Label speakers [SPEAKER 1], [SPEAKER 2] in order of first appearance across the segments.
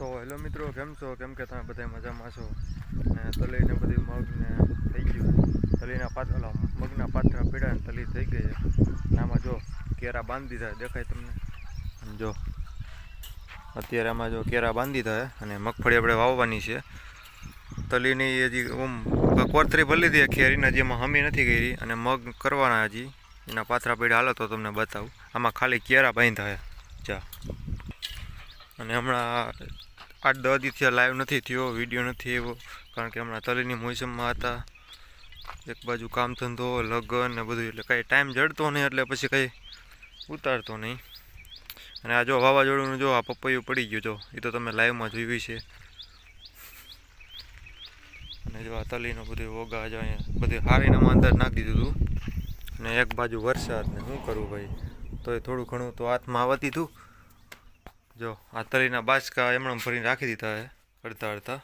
[SPEAKER 1] તો હેલો મિત્રો, કેમ છો? કેમ કે તમે બધા મજામાં છો? ને તલીને બધી મગને થઈ ગયું તલીના પાત્ર મગના પાત્રા પીડા ને તલી થઈ ગઈ આમાં જો કેરા બાંધી દીધા દેખાય તમને? જો. અત્યારે આમાં જો કેરા બાંધી દીધા અને મગફળી આપણે વાવવાની છે. તલીની હજી ઓમ કોરતરી ભરી લીધી ખેરીના જેમાં હમી નથી કરી. અને મગ કરવાના હજી. એના પાથરા પીડા હાલો તો તમને બતાવું. આમાં ખાલી કેરા બાંધ્યા જા. અને હમણાં આઠ દસ દિવસથી લાઈવ નથી થયો વીડિયો નથી એવો કારણ કે હમણાં તલીની મોસમમાં હતા. એક બાજુ કામ ધંધો, લગ્ન ને બધું, એટલે કાંઈ ટાઈમ જડતો નહીં, એટલે પછી કંઈ ઉતારતો નહીં. અને આ જો વાવાઝોડુંનું જો આ પપૈયું પડી ગયું, જો એ તો તમે લાઈવમાં જોયું છે. અને જો આ તલીનું બધું વોગા જો અહીંયા બધું હારીનામાં અંદર નાખી દીધું હતું અને એક બાજુ વરસાદ ને શું કરવું ભાઈ? તો એ થોડું ઘણું તો હાથમાં આવતી હતું જો, આ તલીના બાચકા એમણે ભરીને રાખી દીધા છે અડધા અડધા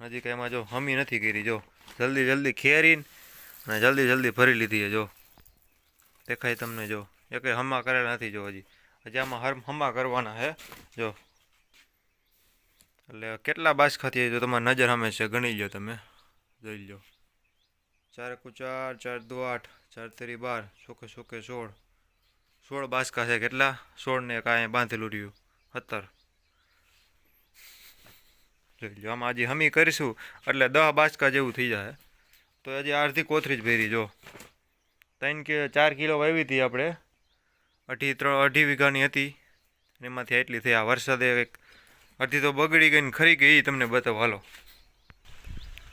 [SPEAKER 1] હજી કંઈ એમાં જો હમી નથી કરી, જો. જલ્દી જલ્દી ખેરીને અને જલ્દી જલ્દી ભરી લીધી છે જો. દેખાય તમને, જો. એ કંઈ હમા કરેલા નથી, જો, હજી. હજી આમાં હર હમા કરવાના છે જો. એટલે કેટલા બાસખાથી જો તમારી નજર સામે છે, ગણી લો તમે. જોઈ લો ચાર કુચાર ચાર દો આઠ, ચાર તેરી બાર ચોકે ચોકે સોળ. સોળ બાસકા છે, કેટલા? સોળને કાંઈ બાંધેલું રહ્યું. સત્તર. જોઈ લો આમાં હજી હમી કરીશું, એટલે દહ બાચકા જેવું થઈ જાય. તો હજી અડધી કોથરી જ ભેરી, જો. ત્રણ કે ચાર કિલો વાવી હતી આપણે. અઢી ત્રણ, અઢી વીઘાની હતી. એમાંથી એટલી થઈ. આ વરસાદે એક અડધી તો બગડી ગઈ ને ખરી ગઈ તમને બતાવો. હાલો.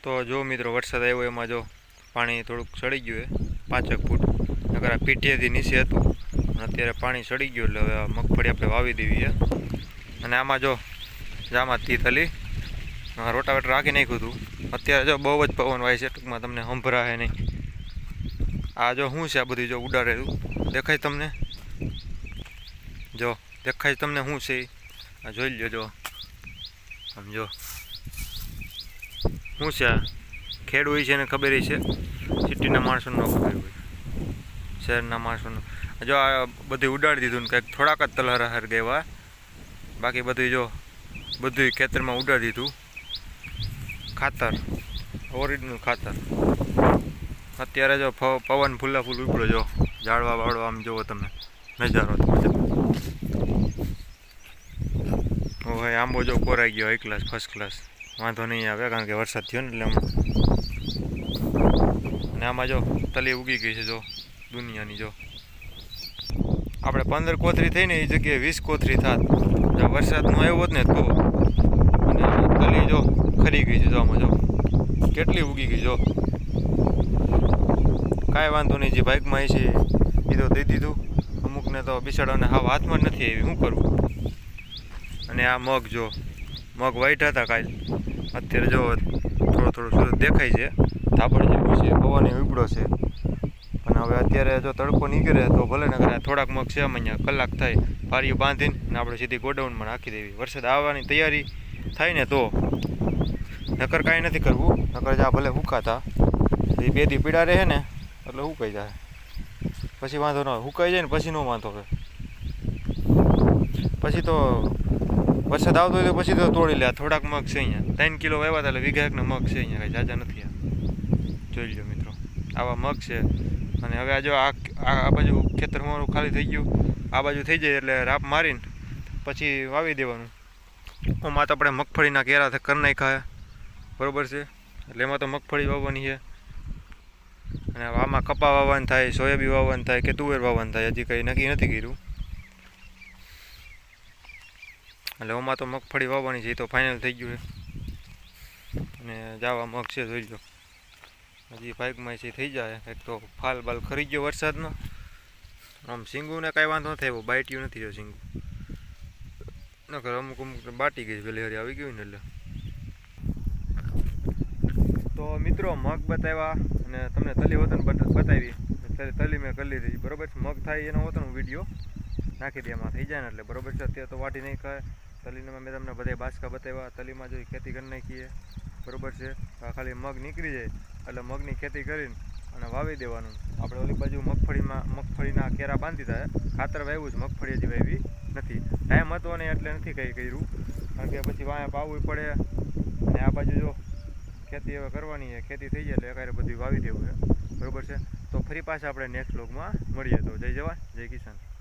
[SPEAKER 1] તો જો મિત્રો, વરસાદ આવ્યો એમાં જો પાણી થોડુંક ચડી ગયું એ પાંચેક ફૂટ. નકર આ પીઠીએથી નીચે હતું. અત્યારે પાણી ચડી ગયું એટલે હવે મગફળી આપણે વાવી દેવી છે. અને આમાં જો જામાં તી થલી રોટાવેટર રાખી નાખ્યું હતું. અત્યારે જો બહુ જ પવન વાય છે, ટૂંકમાં તમને સંભળાય નહીં. આ જો શું છે આ બધું જો ઉડાડેલું દેખાય તમને? જો, દેખાય તમને શું છે? આ જોઈ લો જો. આમ જો. શું છે આ? ખેડૂત છે ને ખબર છે? સિટીના માણસોને ખબર હોય. શહેરના માણસોને. જો આ બધું ઉડાડી દીધું ને કંઈક થોડાક જ તલહર ગયેવા બાકી બધું જો બધું ખેતરમાં ઉડાડી દીધું. ખાતર, ઓરિજિનલ ખાતર. અત્યારે જો પવન ફૂલા ફૂલ ઉપડો જો. ઝાડવા વાળવા આમ જુઓ તમે. નજારો ભાઈ આંબો જો કોરાઈ ગયો એક ક્લાસ ફર્સ્ટ ક્લાસ વાંધો નહીં આવે કારણ કે વરસાદ થયો ને એટલે અને આમાં જો તલી ઉગી ગઈ છે જો દુનિયાની જો. આપણે પંદર કોથરી થઈને એ જગ્યાએ વીસ કોથરી થાત. જો વરસાદ આવ્યો હોત ને તો. અને તલી જો ખરી ગઈ છે જો જો. કેટલી ઉગી ગઈ જો. કાંઈ વાંધો નહીં, જે બાઇકમાં છે, એ તો દઈ દીધું. અમુકને તો બિસાડવાને હાવ હાથમાં નથી આવી, શું કરવું અને આ મગ જો. મગ વાઈટ હતા કાલ. અત્યારે જો થોડો થોડો દેખાય છે. ધાબળ જેવું છે, પવન એ ઉપડો છે. હવે અત્યારે જો તડકો નીકળે તો ભલે ને કદાચ થોડાક મગ છે અહીંયા કલાક થાય પારીઓ બાંધીને ને આપણે સીધી ગોડાઉનમાં નાખી દેવી. વરસાદ આવવાની તૈયારી થાય ને તો નકર કાંઈ નથી કરવું. નકર જા ભલે હુકાતા. એ બે દી પીડા રહે ને એટલે હુકાઈ જાય. પછી વાંધો ન હોય હુકાઈ જાય ને પછી નો વાંધો આવે. પછી તો વરસાદ આવતો હોય તો પછી તો તોડી લે. થોડાક મગ છે અહીંયા. ત્રણ કિલો વાવ્યા હતા એટલે વીઘા મગ છે અહીંયા. કાંઈ જાજા નથી જોઈ લો મિત્રો. આવા મગ છે. અને હવે જો આ આ આ બાજુ ખેતર અમારું ખાલી થઈ ગયું. આ બાજુ થઈ જાય એટલે રાપ મારીને પછી વાવી દેવાનું. આમાં તો આપણે મગફળીના કેરા કરી નાખ્યા બરાબર છે? એટલે એમાં તો મગફળી વાવવાની છે. અને આમાં કપા વાવવાનું થાય સોયાબી વાવવાનું થાય કે તુવેર વાવવાનું થાય, હજી કંઈ નક્કી નથી કર્યું. એટલે આમાં તો મગફળી વાવવાની છે, એ તો ફાઇનલ થઈ ગયું છે. અને જાવા મગ છે, જોઈ લો. હજી બાઇકમાં છે, થઈ જાય. એક તો ફાલ બાલ ખરી ગયો વરસાદનો. આમ સિંગુને કાંઈ વાંધો નથી આવ્યો બાઇટ્યું નથી થયો સિંગુ. નકર અમુક અમુક બાટી ગઈ પેલી હરી આવી ગયું ને એટલે. તો મિત્રો, મગ બતાવ્યા અને તમને તલી વતન બત- બતાવી. તલી મેં કરી લીધી. બરોબર છે? મગ થાય એનો વતન વીડિયો નાખી દે એમાં. થઈ જાય ને એટલે. બરોબર છે? અત્યારે તો વાટી નહીં ખાય. તલીમાં મેં તમને બધા બાસકા બતાવ્યા. તલીમાં જો ખેતી કરી નાખીએ. બરોબર છે? ખાલી મગ નીકળી જાય. એટલે મગની ખેતી કરીને અને વાવી દેવાનું. આપણે ઓલી બાજુ મગફળીમાં મગફળીના કેરા બાંધી હતા ખાતર વાવ્યું છે, મગફળી હજી વાવી નથી. ટાઈમ હતો નહીં એટલે નથી કંઈ કર્યું. કારણ કે પછી વાયા પાવવું પડે. અને આ બાજુ જો ખેતી હવે કરવાની છે, ખેતી થઈ જાય એટલે એકારે બધું વાવી દેવું છે. બરાબર છે? તો ફરી પાછા આપણે નેક્સ્ટ વ્લોગમાં મળીએ તો. જય જવાન, જય કિસાન.